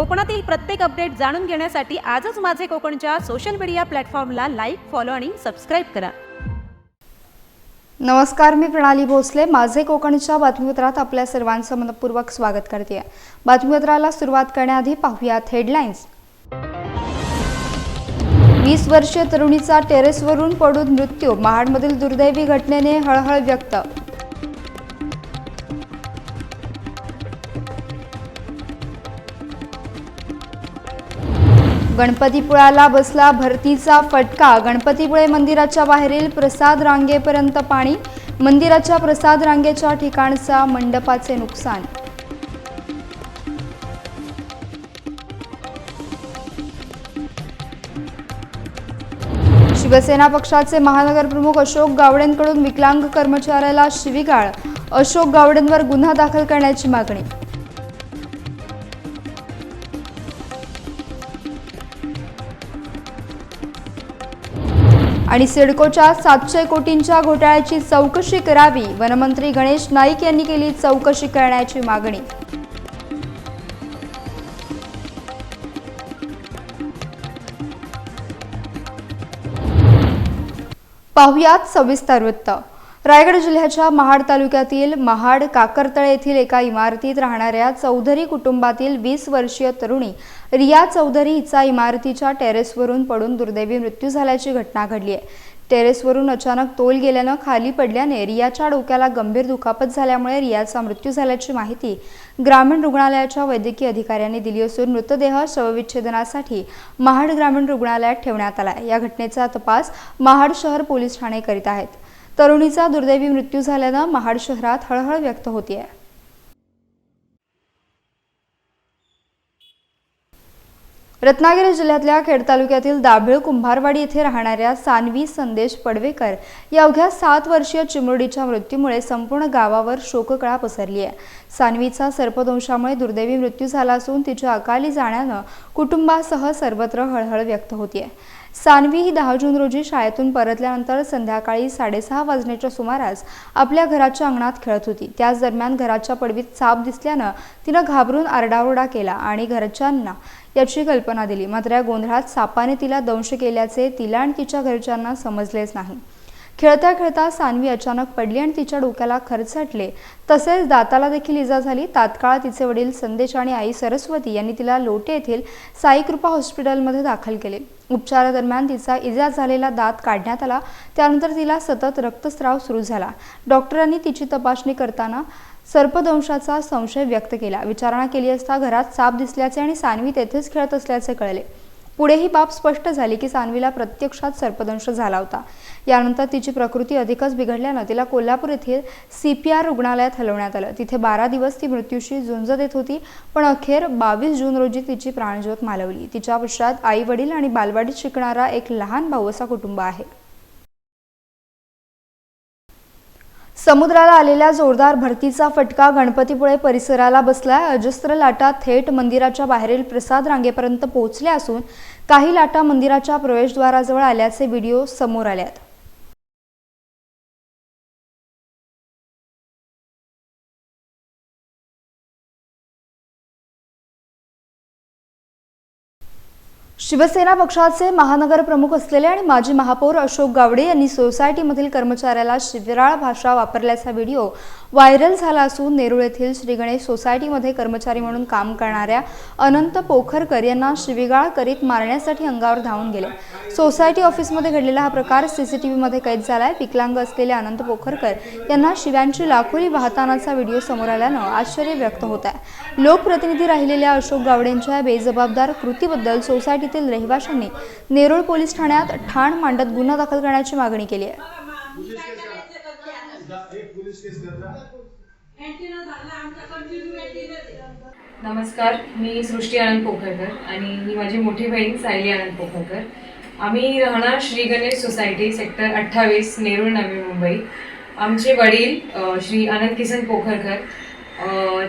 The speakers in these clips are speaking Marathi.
कोकणातील प्रत्येक अपडेट जाणून घेण्यासाठी आजच माझे कोकणच्या सोशल मीडिया प्लॅटफॉर्मला लाईक फॉलो आणि सबस्क्राईब करा. नमस्कार मी प्रणाली भोसले. माझे कोकणच्या बातमीपत्रात आपल्या सर्वांचं मनपूर्वक स्वागत करते. बातमीपत्राला सुरुवात करण्याआधी पाहूयात हेडलाईन्स वीस वर्षीय तरुणीचा टेरेसवरून पडून मृत्यू. महाडमधील दुर्दैवी घटनेने हळहळ व्यक्त. गणपतीपुळ्याला बसला भरतीचा फटका. गणपतीपुळे मंदिराच्या बाहेरील प्रसाद रांगेपर्यंत पाणी. मंदिराच्या प्रसाद रांगेच्या ठिकाणचा मंडपाचे नुकसान. शिवसेना पक्षाचे महानगर प्रमुख अशोक गावडेंकडून विकलांग कर्मचाऱ्याला शिवीगाळ. अशोक गावडेंवर गुन्हा दाखल करण्याची मागणी. आणि सिडकोच्या सातशे कोटींच्या घोटाळ्याची चौकशी करावी वनमंत्री गणेश नाईक यांनी केली चौकशी करण्याची मागणी. पाहुयात सविस्तर वृत्त. रायगड जिल्ह्याच्या महाड तालुक्यातील महाड काकरतळे येथील एका इमारतीत राहणाऱ्या चौधरी कुटुंबातील वीस वर्षीय तरुणी रिया चौधरी हिचा इमारतीच्या टेरेसवरून पडून दुर्दैवी मृत्यू झाल्याची घटना घडली आहे. टेरेसवरून अचानक तोल गेल्यानं खाली पडल्याने रियाच्या डोक्याला गंभीर दुखापत झाल्यामुळे रियाचा मृत्यू झाल्याची माहिती ग्रामीण रुग्णालयाच्या वैद्यकीय अधिकाऱ्यांनी दिली असून मृतदेह शवविच्छेदनासाठी महाड ग्रामीण रुग्णालयात ठेवण्यात आला या घटनेचा तपास महाड शहर पोलीस ठाणे करीत आहेत. तरुणीचा दुर्दैवी मृत्यू झाल्यानं महाड शहरात हळहळ व्यक्त होतीये. रत्नागिरी जिल्ह्यातल्या खेड तालुक्यातील दाभिळ कुंभारवाडी येथे राहणाऱ्या सानवी संदेश पडवेकर या अवघ्या सात वर्षीय चिमुरडीच्या मृत्यूमुळे संपूर्ण गावावर शोककळा पसरली आहे सानवीचा सर्पदंशामुळे दुर्दैवी मृत्यू झाला असून तिच्या अकाली जाण्यानं कुटुंबासह सर्वत्र हळहळ व्यक्त होतीये. सानवी ही दहा जून रोजी शाळेतून परतल्यानंतर संध्याकाळी साडेसहा वाजण्याच्या सुमारास आपल्या घराच्या अंगणात खेळत होती. त्याच दरम्यान घराच्या पडवीत साप दिसल्यानं तिनं घाबरून आरडाओरडा केला आणि घरच्यांना याची कल्पना दिली. मात्र या गोंधळात सापाने तिला दंश केल्याचे तिला आणि तिच्या घरच्यांना समजलेच नाही. खेळता खेळता सानवी अचानक पडली आणि तिच्या डोक्याला खरचटले तसेच दाताला देखील इजा झाली. तात्काळ तिचे वडील संदेश आणि आई सरस्वती यांनी तिला लोटे येथील साईकृपा हॉस्पिटलमध्ये दाखल केले. उपचारादरम्यान तिचा इजा झालेला दात काढण्यात आला. त्यानंतर तिला सतत रक्तस्राव सुरू झाला. डॉक्टरांनी तिची तपासणी करताना सर्पदंशाचा संशय व्यक्त केला. विचारणा केली असता घरात साप दिसल्याचे आणि सानवी तेथेच खेळत असल्याचे कळले. पुढे ही बाब स्पष्ट झाली की सानवीला प्रत्यक्षात सर्पदंश झाला होता. यानंतर तिची प्रकृती अधिकच बिघडल्यानं तिला कोल्हापूर येथील सी पी आर रुग्णालयात हलवण्यात आलं. तिथे बारा दिवस ती मृत्यूशी झुंज देत होती पण अखेर बावीस जून रोजी तिची प्राणज्योत मालवली. तिच्या पश्चात आई वडील आणि बालवाडीत शिकणारा एक लहान भाऊ असा कुटुंब आहे. समुद्राला आलेल्या जोरदार भरतीचा फटका गणपतीपुळे परिसराला बसलाय. अजस्त्र लाटा थेट मंदिराच्या बाहेरील प्रसाद रांगेपर्यंत पोहोचल्या असून काही लाटा मंदिराच्या प्रवेशद्वाराजवळ आल्याचे व्हिडिओ समोर आले आहेत शिवसेना पक्षाचे महानगर प्रमुख असलेले आणि माजी महापौर अशोक गावडे यांनी सोसायटीमधील कर्मचाऱ्याला शिविराळ भाषा वापरल्याचा व्हिडिओ व्हायरल झाला असून नेरूळ येथील श्री गणेश सोसायटीमध्ये कर्मचारी म्हणून काम करणाऱ्या अनंत पोखरकर यांना शिवीगाळ करीत मारण्यासाठी अंगावर धावून गेले. सोसायटी ऑफिसमध्ये घडलेला हा प्रकार सीसीटीव्हीमध्ये कैद झालाय. विकलांग असलेले अनंत पोखरकर यांना शिव्यांची लाखोरी वाहतानाचा व्हिडिओ समोर आल्यानं आश्चर्य व्यक्त होत आहे. लोकप्रतिनिधी राहिलेल्या अशोक गावडेंच्या बेजबाबदार कृतीबद्दल सोसायटीतील रहिवाशांनी नेरूळ पोलीस ठाण्यात ठाण मांडत गुन्हा दाखल करण्याची मागणी केली आहे. नमस्कार मी सृष्टी आनंद पोखरकर आणि ही माझी मोठी बहीण सायली आनंद पोखरकर. आम्ही राहणार श्री गणेश सोसायटी सेक्टर अठ्ठावीस नेरूळ नवी मुंबई. आमचे वडील श्री आनंद किसन पोखरकर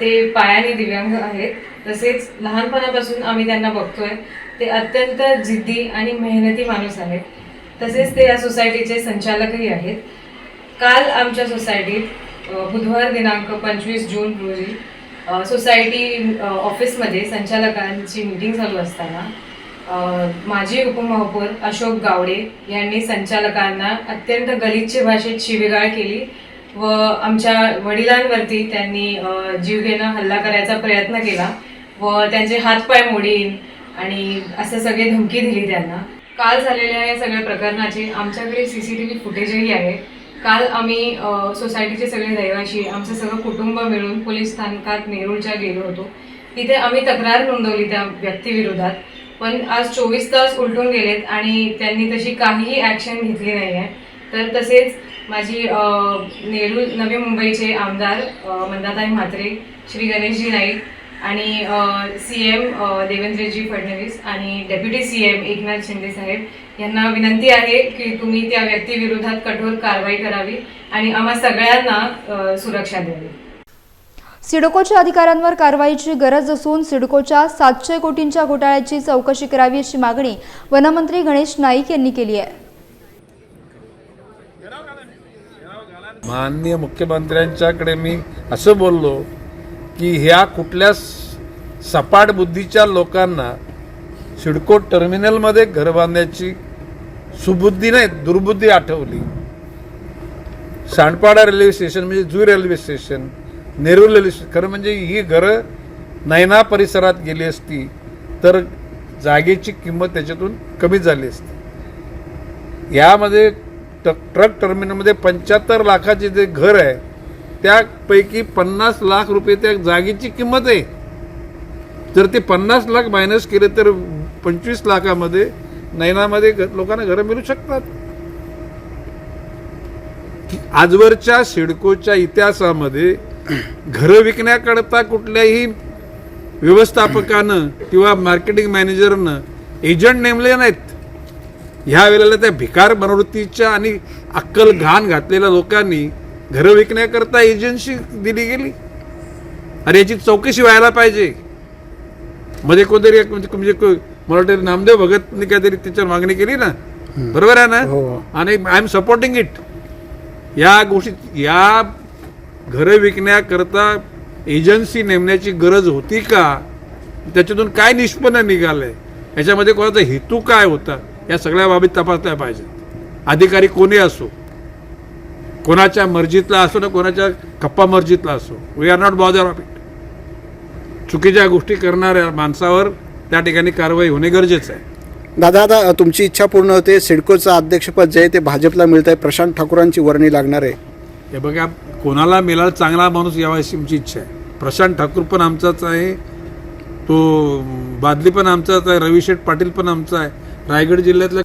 ते पायाने दिव्यांग आहेत. तसेच लहानपणापासून आम्ही त्यांना बघतोय. ते अत्यंत जिद्दी आणि मेहनती माणूस आहेत. तसेच ते या सोसायटीचे संचालकही आहेत. काल आमच्या सोसायटीत बुधवार दिनांक पंचवीस जून रोजी सोसायटी ऑफिसमध्ये संचालकांची मीटिंग चालू असताना माजी उपमहापौर अशोक गावडे यांनी संचालकांना अत्यंत गलिच्छ भाषेत शिवीगाळ केली. व आमच्या वडिलांवरती त्यांनी जीवघेणं हल्ला करायचा प्रयत्न केला व त्यांचे हातपाय मोडीन आणि असं सगळे धमकी दिली त्यांना. काल झालेल्या या सगळ्या प्रकरणाचे आमच्याकडे सी सी टी व्ही फुटेजही आहे. काल आम्ही सोसायटीचे सगळे रहिवाशी आमचं सगळं कुटुंब मिळून पोलीस स्थानकात नेरूळच्या गेलो होतो. तिथे आम्ही तक्रार नोंदवली त्या व्यक्तीविरोधात. पण आज चोवीस तास उलटून गेलेत आणि त्यांनी तशी काहीही ॲक्शन घेतली नाही आहे तर तसेच माझी नेहरू नवी मुंबईचे आमदार मंदाताई म्हात्रे श्री गणेशजी नाईक आणि सी एम देवेंद्रजी फडणवीस आणि deputy C M Eknath Shinde साहेब यांना विनंती आहे की तुम्ही त्या व्यक्तीविरोधात कठोर कारवाई करावी आणि आम्हा सगळ्यांना सुरक्षा द्यावी. सिडकोच्या अधिकाऱ्यांवर कारवाईची गरज असून सिडकोच्या सातशे कोटींच्या घोटाळ्याची चौकशी करावी अशी मागणी वनमंत्री गणेश नाईक यांनी केली आहे. माननीय मुख्यमंत्र्यांच्याकडे मी असं बोललो की ह्या कुठल्या सपाट बुद्धीच्या लोकांना सिडको टर्मिनलमध्ये घर बांधण्याची सुबुद्धी नाही दुर्बुद्धी आठवली. सांडपाडा रेल्वे स्टेशन म्हणजे जू railway station Nerul railway station खरं म्हणजे ही घरं नैना परिसरात गेली असती तर जागेची किंमत त्याच्यातून कमी झाली असती. यामध्ये ट ट्रक टर्मिनलमध्ये पंच्याहत्तर लाखाचे जे घर आहे त्यापैकी पन्नास लाख रुपये त्या जागेची किंमत आहे. जर ते पन्नास लाख मायनस केले तर पंचवीस लाखामध्ये नैनामध्ये लोकांना घरं मिळू शकतात. आजवरच्या सिडकोच्या इतिहासामध्ये घरं विकण्याकरता कुठल्याही व्यवस्थापकानं किंवा मार्केटिंग मॅनेजरनं एजंट नेमले नाहीत. ह्या वेळेला त्या भिकार मनोवृत्तीच्या आणि अक्कल घाण घातलेल्या लोकांनी घरं विकण्याकरता एजन्सी दिली गेली. अरे याची चौकशी व्हायला पाहिजे. मध्ये कोणतरी म्हणजे म्हणजे मला वाटतं नामदेव भगतने काहीतरी त्याच्यावर मागणी केली ना. बरोबर आहे ना? आणि आय एम सपोर्टिंग इट या गोष्टी या घरं विकण्याकरता एजन्सी नेमण्याची गरज होती का? त्याच्यातून काय निष्पन्न निघालंय? याच्यामध्ये कोणाचा हेतू काय होता? या सगळ्या बाबी तपासल्या पाहिजेत. अधिकारी कोणी असो कोणाच्या मर्जीतला असो ना कोणाच्या कप्पा मर्जीतला असो we are not bother of it चुकीच्या गोष्टी करणाऱ्या माणसावर त्या ठिकाणी कारवाई होणे गरजेचं आहे. दादा आता तुमची इच्छा पूर्ण होते. सिडकोचं अध्यक्षपद जे आहे ते भाजपला मिळत आहे प्रशांत ठाकूरांची वर्णी लागणार आहे. हे बघा कोणाला मिळाला चांगला माणूस यावा अशी आमची इच्छा आहे. प्रशांत ठाकूर पण आमचाच आहे. तो बादली पण आमचाच आहे. रविशेठ पाटील पण आमचा आहे. रायगड जिल्ह्यातल्या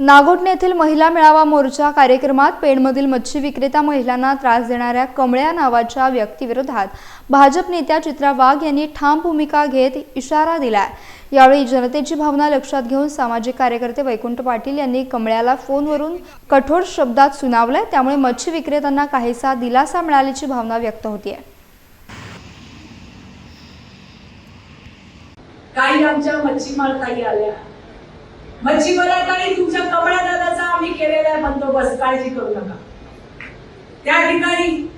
नागोठणे येथील महिला मेळावा मोर्चा कार्यक्रमात पेणमधील मच्छी विक्रेता महिलांना त्रास देणाऱ्या कमळ्या नावाच्या व्यक्तीविरोधात भाजप नेत्या चित्रा वाघ यांनी ठाम भूमिका घेत इशारा दिलाय. यावेळी जनतेची भावना लक्षात घेऊन सामाजिक कार्यकर्ते वैकुंठ पाटील यांनी कमळ्याला फोनवरून कठोर शब्दात सुनावलंय त्यामुळे मच्छी विक्रेत्यांना काहीसा दिलासा मिळाल्याची भावना व्यक्त होतीये. काही आमच्या मच्छीमार ताई आल्या. मच्छी मच्छीमारा ताई तुमच्या कमळ्या दादाचा आम्ही केलेला आहे बंदोबस्त काळजी करू नका. त्या ठिकाणी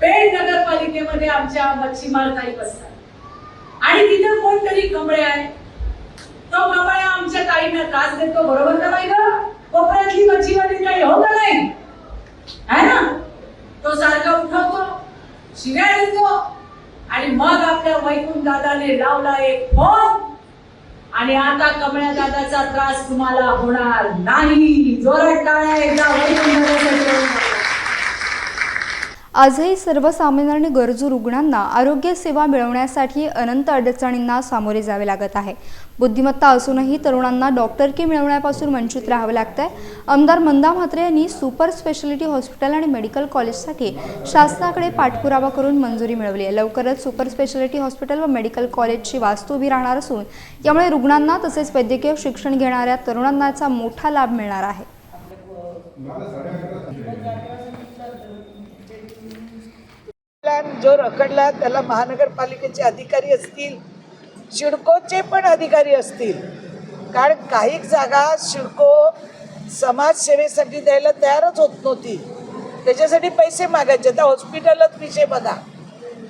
पेण नगरपालिकेमध्ये आमच्या मच्छीमार ताई बसतात. आणि तिथे कोणतरी कमळे आहे. तो कमळ्या आमच्या ताईंना त्रास देतो बरोबर का नाही ग? कोपऱ्यातली मच्छीवाली काही हो का नाही? है ना? तो सारखा उठवतो शिव्या देतो आणि मग आपल्या वैकुंठ दादाने लावला एक फोन. आणि आता कमळ्या दादाचा त्रास तुम्हाला होणार नाही. जोरात टाळ्या एकदा आजही सर्वसामान्य आणि गरजू रुग्णांना आरोग्य सेवा मिळवण्यासाठी अनंत अडचणींना सामोरे जावे लागत आहे. बुद्धिमत्ता असूनही तरुणांना डॉक्टरकी मिळवण्यापासून वंचित राहावं लागतंय. आमदार मंदा म्हात्रे यांनी सुपर स्पेशालिटी हॉस्पिटल आणि मेडिकल कॉलेजसाठी शासनाकडे पाठपुरावा करून मंजुरी मिळवली आहे. लवकरच सुपर स्पेशालिटी हॉस्पिटल व मेडिकल कॉलेजची वास्तू उभी राहणार असून यामुळे रुग्णांना तसेच वैद्यकीय शिक्षण घेणाऱ्या तरुणांना याचा मोठा लाभ मिळणार आहे. प्लॅन जो रखडला त्याला महानगरपालिकेचे अधिकारी असतील शिडकोचे पण अधिकारी असतील. कारण काही जागा शिडको समाजसेवेसाठी द्यायला तयारच होत नव्हती. त्याच्यासाठी पैसे मागायचे. आता हॉस्पिटलच विषय बघा.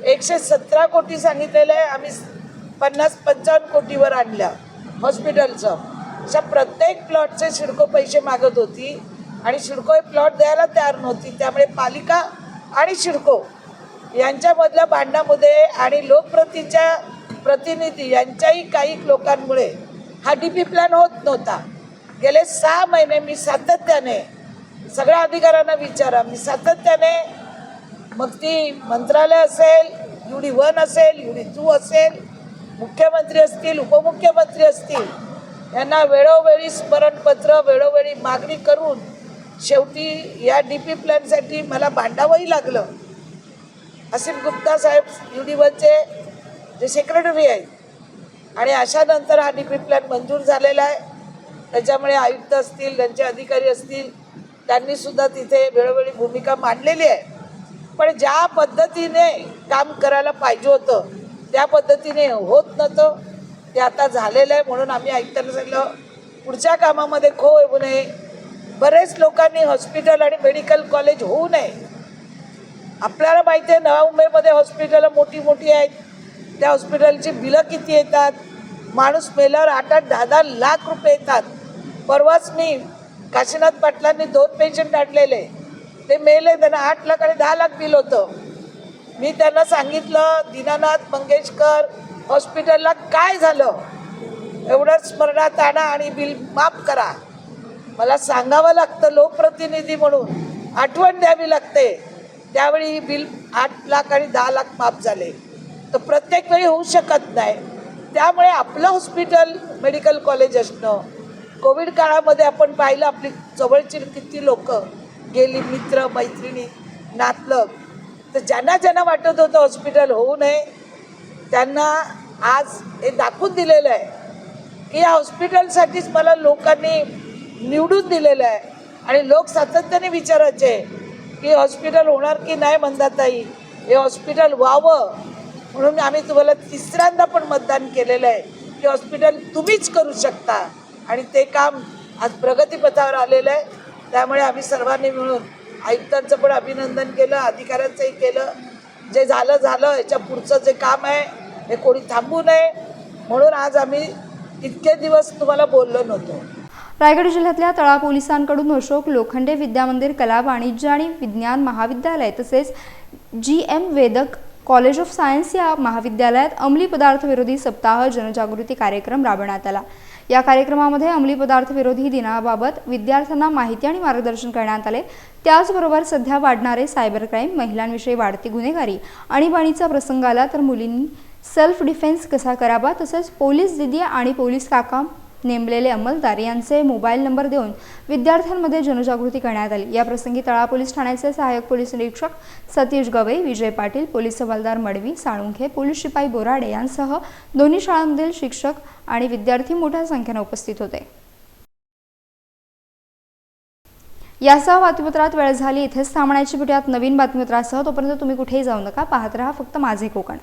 एकशे सतरा कोटी सांगितलेलं आहे आम्ही पन्नास पंचावन्न कोटीवर आणलं हॉस्पिटलचं. अशा प्रत्येक प्लॉटचे शिडको पैसे मागत होती आणि शिडको हे प्लॉट द्यायला तयार नव्हती. त्यामुळे पालिका आणि शिडको यांच्यामधल्या भांडणामध्ये आणि लोकप्रतीच्या प्रतिनिधी यांच्याही काही लोकांमुळे हा डी पी प्लॅन होत नव्हता. गेले सहा महिने मी सातत्याने सगळ्या अधिकाऱ्यांना विचारा मी सातत्याने मग ती मंत्रालय असेल यू डी वन असेल यू डी टू असेल मुख्यमंत्री असतील उपमुख्यमंत्री असतील यांना वेळोवेळी स्मरणपत्र वेळोवेळी मागणी करून शेवटी या डी पी प्लॅनसाठी मला भांडावंही लागलं. असीम गुप्ता साहेब युनिवनचे जे सेक्रेटरी आहेत. आणि अशानंतर हा डी पी प्लॅन मंजूर झालेला आहे. त्याच्यामुळे आयुक्त असतील त्यांचे अधिकारी असतील त्यांनी सुद्धा तिथे वेळोवेळी भूमिका मांडलेली आहे. पण ज्या पद्धतीने काम करायला पाहिजे होतं त्या पद्धतीने होत नव्हतं. ते आता झालेलं आहे म्हणून आम्ही ऐकताना सांगितलं पुढच्या कामामध्ये खो येऊ नये. बरेच लोकांनी हॉस्पिटल आणि मेडिकल कॉलेज होऊ नये. आपल्याला माहिती आहे नवा मुंबईमध्ये हॉस्पिटलं मोठी मोठी आहेत. त्या हॉस्पिटलची बिलं किती येतात? माणूस मेल्यावर आठ आठ दहा दहा लाख रुपये येतात. परवाच मी काशीनाथ पाटलांनी दोन पेशंट आणलेले. ते मेले त्यांना आठ लाख आणि दहा लाख बिल होतं. मी त्यांना सांगितलं दीनानाथ मंगेशकर हॉस्पिटलला काय झालं? एवढं स्मरणात आणा आणि बिल माफ करा. मला सांगावं लागतं लोकप्रतिनिधी म्हणून. आठवण द्यावी लागते. त्यावेळी बिल आठ लाख आणि दहा लाख माफ झाले तर प्रत्येक वेळी होऊ शकत नाही. त्यामुळे आपलं हॉस्पिटल मेडिकल कॉलेज असणं कोविड काळामध्ये आपण पाहिलं आपली जवळची किती लोक गेली मित्र मैत्रिणी नातलग तर ज्यांना ज्यांना वाटत होतं हॉस्पिटल होऊ नये त्यांना आज हे दाखवून दिलेलं आहे की या हॉस्पिटलसाठीच मला लोकांनी निवडून दिलेलं आहे. आणि लोक सातत्याने विचारायचे की हॉस्पिटल होणार की नाही मंदाताई हे हॉस्पिटल व्हावं. म्हणून आम्ही तुम्हाला तिसऱ्यांदा पण मतदान केलेलं आहे की हॉस्पिटल तुम्हीच करू शकता. आणि ते काम आज प्रगतीपथावर आलेलं आहे. त्यामुळे आम्ही सर्वांनी मिळून आयुक्तांचं पण अभिनंदन केलं अधिकाऱ्यांचंही केलं. जे झालं झालं. याच्या पुढचं जे काम आहे हे कोणी थांबू नये. म्हणून आज आम्ही इतके दिवस तुम्हाला बोललो नव्हतो. रायगड जिल्ह्यातल्या तळा पोलिसांकडून अशोक लोखंडे विद्यामंदिर कला वाणिज्य आणि विज्ञान महाविद्यालय तसेच G M Vedak college of science या महाविद्यालयात अंमली पदार्थ विरोधी सप्ताह जनजागृती कार्यक्रम राबवण्यात आला. या कार्यक्रमामध्ये अंमली पदार्थ विरोधी दिनाबाबत विद्यार्थ्यांना माहिती आणि मार्गदर्शन करण्यात आले. त्याचबरोबर सध्या वाढणारे सायबर क्राईम महिलांविषयी वाढती गुन्हेगारी आणीबाणीचा प्रसंग आला तर मुलींनी सेल्फ डिफेन्स कसा करावा तसेच पोलीस दिदी आणि पोलीस काका नेमलेले अंमलदार यांचे मोबाईल नंबर देऊन विद्यार्थ्यांमध्ये जनजागृती करण्यात आली. याप्रसंगी तळा पोलीस ठाण्याचे सहाय्यक पोलीस निरीक्षक सतीश गवई विजय पाटील पोलीस हवालदार मडवी साळुंखे पोलीस शिपाई बोराडे यांसह दोन्ही शाळांमधील शिक्षक आणि विद्यार्थी मोठ्या संख्येने उपस्थित होते. यासह बातमीपत्रात वेळ झाली. इथेच थांबण्याची भेटूयात नवीन बातमीपत्रासह. तोपर्यंत तुम्ही कुठेही जाऊ नका. पाहत राहा फक्त माझे कोकण.